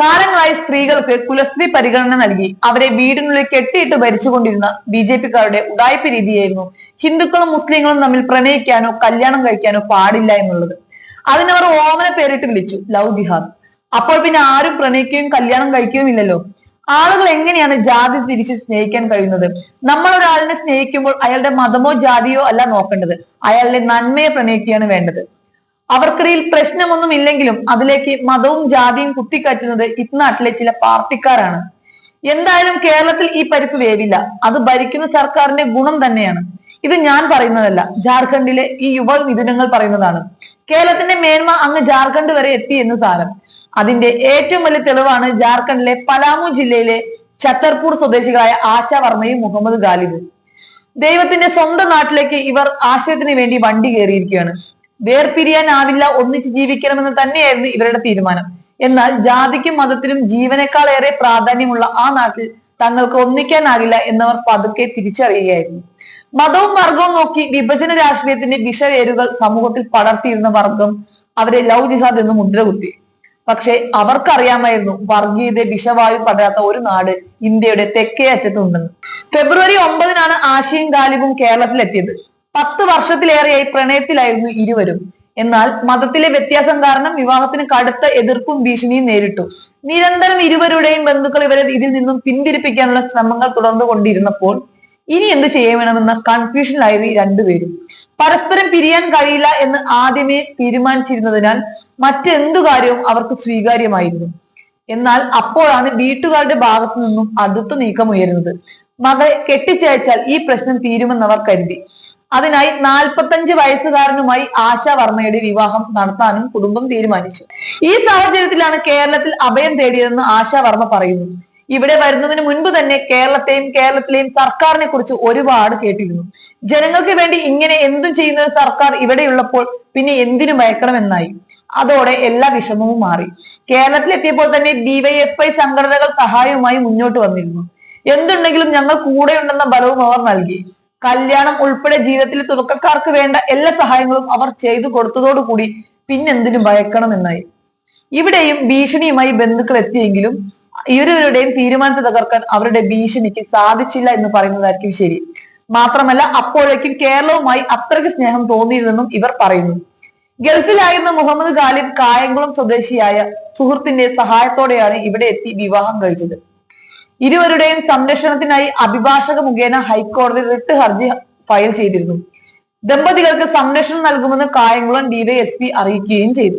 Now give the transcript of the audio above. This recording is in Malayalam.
കാലങ്ങളായി സ്ത്രീകൾക്ക് കുലസ്ത്രീ പരിഗണന നൽകി. അവരെ വീടിനുള്ളിൽ കെട്ടിയിട്ട് ഭരിച്ചുകൊണ്ടിരുന്ന ബി ജെ പിക്കാരുടെ ഉടായ്പ രീതിയായിരുന്നു ഹിന്ദുക്കളും മുസ്ലിങ്ങളും തമ്മിൽ പ്രണയിക്കാനോ കല്യാണം കഴിക്കാനോ പാടില്ല എന്നുള്ളത്. അതിനവർ ഓമന പേരിട്ട് വിളിച്ചു ലവ് ജിഹാദ്. അപ്പോൾ പിന്നെ ആരും പ്രണയിക്കുകയും കല്യാണം കഴിക്കുകയും ഇല്ലല്ലോ. ആളുകൾ എങ്ങനെയാണ് ജാതി തിരിച്ച് സ്നേഹിക്കാൻ കഴിയുന്നത്? നമ്മൾ ഒരാളിനെ സ്നേഹിക്കുമ്പോൾ അയാളുടെ മതമോ ജാതിയോ അല്ല നോക്കേണ്ടത്. അയാളുടെ നന്മയെ പ്രണയിക്കുകയാണ് വേണ്ടത്. അവർക്കിടയിൽ പ്രശ്നമൊന്നും ഇല്ലെങ്കിലും അതിലേക്ക് മതവും ജാതിയും കുത്തിക്കറ്റുന്നത് ഇന്നാട്ടിലെ ചില പാർട്ടിക്കാരാണ്. എന്തായാലും കേരളത്തിൽ ഈ പരിപ്പ് വേവില്ല. അത് ഭരിക്കുന്ന സർക്കാരിന്റെ ഗുണം തന്നെയാണ്. ഇത് ഞാൻ പറയുന്നതല്ല. ജാർഖണ്ഡിലെ ഈ യുവ മിഥുനങ്ങൾ പറയുന്നതാണ്. കേരളത്തിന്റെ മേന്മ അങ്ങ് ജാർഖണ്ഡ് വരെ എത്തി എന്ന് സാരം. അതിന്റെ ഏറ്റവും വലിയ തെളിവാണ് ജാർഖണ്ഡിലെ പലാമു ജില്ലയിലെ ഛത്തർപൂർ സ്വദേശികളായ ആശ വർമ്മയും മുഹമ്മദ് ഗാലിബും. ദൈവത്തിന്റെ സ്വന്തം നാട്ടിലേക്ക് ഇവർ ആശയത്തിന് വേണ്ടി വണ്ടി കയറിയിരിക്കുകയാണ്. വേർപിരിയാനാവില്ല ഒന്നിച്ച് ജീവിക്കണമെന്ന് തന്നെയായിരുന്നു ഇവരുടെ തീരുമാനം. എന്നാൽ ജാതിക്കും മതത്തിനും ജീവനേക്കാൾ ഏറെ പ്രാധാന്യമുള്ള ആ നാട്ടിൽ തങ്ങൾക്ക് ഒന്നിക്കാനാകില്ല എന്നവർ പതുക്കെ തിരിച്ചറിയുകയായിരുന്നു. മതവും വർഗവും നോക്കി വിഭജന രാഷ്ട്രീയത്തിന്റെ വിഷവേരുകൾ സമൂഹത്തിൽ പടർത്തിയിരുന്ന വർഗം അവരെ ലവ് ജിഹാദ് എന്ന് മുദ്ര കുത്തി. പക്ഷെ അവർക്കറിയാമായിരുന്നു വർഗീയത വിഷവായു പടരാത്ത ഒരു നാട് ഇന്ത്യയുടെ തെക്കേ അറ്റത്തുണ്ടെന്ന്. ഫെബ്രുവരി ഒമ്പതിനാണ് ആശയും ഗാലിബും കേരളത്തിലെത്തിയത്. പത്ത് വർഷത്തിലേറെയായി പ്രണയത്തിലായിരുന്നു ഇരുവരും. എന്നാൽ മതത്തിലെ വ്യത്യാസം കാരണം വിവാഹത്തിന് കടുത്ത എതിർപ്പും ഭീഷണിയും നേരിട്ടു. നിരന്തരം ഇരുവരുടെയും ബന്ധുക്കൾ ഇവരെ ഇതിൽ നിന്നും പിന്തിരിപ്പിക്കാനുള്ള ശ്രമങ്ങൾ തുടർന്നു കൊണ്ടിരുന്നപ്പോൾ ഇനി എന്ത് ചെയ്യണമെന്ന കൺഫ്യൂഷനിലായിരുന്നു രണ്ടുപേരും. പരസ്പരം പിരിയാൻ കഴിയില്ല എന്ന് ആദ്യമേ തീരുമാനിച്ചിരുന്നതിനാൽ മറ്റെന്തു കാര്യവും അവർക്ക് സ്വീകാര്യമായിരുന്നു. എന്നാൽ അപ്പോഴാണ് വീട്ടുകാരുടെ ഭാഗത്തു നിന്നും അടുത്ത നീക്കം ഉയരുന്നത് മകളെ കെട്ടിച്ചയച്ചാൽ ഈ പ്രശ്നം തീരുമെന്നവർ കരുതി. അതിനായി നാൽപ്പത്തഞ്ച് വയസ്സുകാരനുമായി ആശ വർമ്മയുടെ വിവാഹം നടത്താനും കുടുംബം തീരുമാനിച്ചു. ഈ സാഹചര്യത്തിലാണ് കേരളത്തിൽ അഭയം തേടിയതെന്ന് ആശ വർമ്മ പറയുന്നു. ഇവിടെ വരുന്നതിന് മുൻപ് തന്നെ കേരളത്തെയും കേരളത്തിലെയും സർക്കാരിനെ കുറിച്ച് ഒരുപാട് കേട്ടിരുന്നു. ജനങ്ങൾക്ക് വേണ്ടി ഇങ്ങനെ എന്തും ചെയ്യുന്ന ഒരു സർക്കാർ ഇവിടെയുള്ളപ്പോൾ പിന്നെ എന്തിനു ഭയക്കണമെന്നായി. അതോടെ എല്ലാ വിഷമവും മാറി. കേരളത്തിലെത്തിയപ്പോൾ തന്നെ ഡിവൈഎഫ്ഐ സംഘടനകൾ സഹായവുമായി മുന്നോട്ട് വന്നിരുന്നു. എന്തുണ്ടെങ്കിലും ഞങ്ങൾ കൂടെയുണ്ടെന്ന ബലവും അവർ നൽകി. കല്യാണം ഉൾപ്പെടെ ജീവിതത്തിൽ തുടക്കക്കാർക്ക് വേണ്ട എല്ലാ സഹായങ്ങളും അവർ ചെയ്തു കൊടുത്തതോടുകൂടി പിന്നെന്തിനു ഭയക്കണമെന്നായി. ഇവിടെയും ഭീഷണിയുമായി ബന്ധുക്കൾ എത്തിയെങ്കിലും ഇരുവരുടെയും തീരുമാനത്തെ തകർക്കാൻ അവരുടെ ഭീഷണിക്ക് സാധിച്ചില്ല എന്ന് പറയുന്നതായിരിക്കും ശരി. മാത്രമല്ല അപ്പോഴേക്കും കേരളവുമായി അത്രയ്ക്ക് സ്നേഹം തോന്നിയിരുന്നെന്നും ഇവർ പറയുന്നു. ഗൾഫിലായിരുന്ന മുഹമ്മദ് ഖാലിം കായംകുളം സ്വദേശിയായ സുഹൃത്തിന്റെ സഹായത്തോടെയാണ് ഇവിടെ എത്തി വിവാഹം കഴിച്ചത്. ഇരുവരുടെയും സംരക്ഷണത്തിനായി അഭിഭാഷക മുഖേന ഹൈക്കോടതി റിട്ട് ഹർജി ഫയൽ ചെയ്തിരുന്നു. ദമ്പതികൾക്ക് സംരക്ഷണം നൽകുമെന്ന് കായംകുളം ഡിവൈഎസ്പി അറിയിക്കുകയും ചെയ്തു.